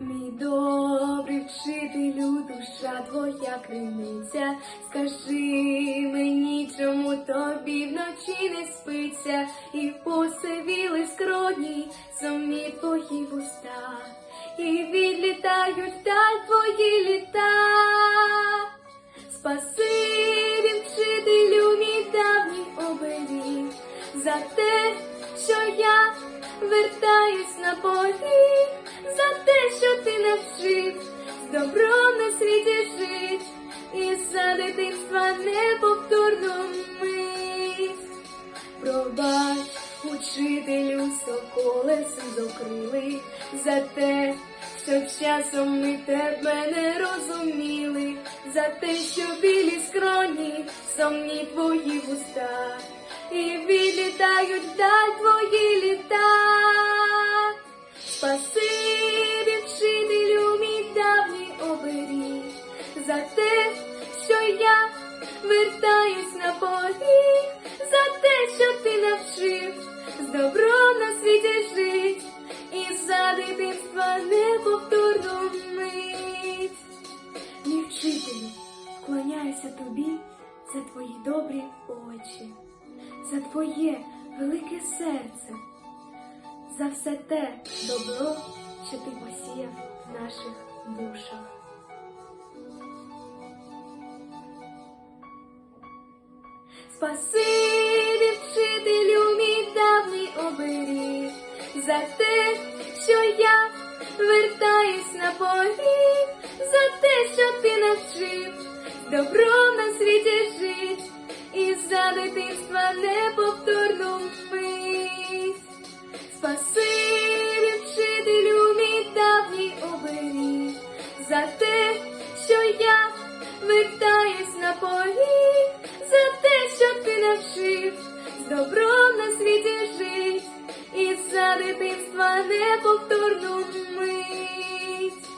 Мій добрий вчителю, душа твоя криниця, скажи мені, чому тобі вночі не спиться, і посивіли скроні сумні твої вуста, і відлітають вдаль твої літа. Спасибі, вчителю, мій давній оберіг, за те, що я вертаюсь на поріг, за те, що ти з добром на світі жить, і за дитинства неповторну мить. Пробач, учителю, соколе сизокрили, за те, що часом ми тебе не розуміли, за те, що білі скроні, сомні твої вуста, і відлітають за те, що я вертаюсь на поріг, за те, що ти навчив з добром на світі жить, і за дитинства неповторну мить. Мій вчителю, вклоняюся тобі за твої добрі очі, за твоє велике серце, за все те добро, що ти посіяв в наших душах. Спасибі, вчителю, мій давній оберіг, за те, що я вертаюсь на поріг, за те, що ти навчив добро на світі жить, і за дитинства неповторну впить. Спасибі, вчителю, мій давній оберіг, за те, добром на світі жить, і за дитинства неповторну мить.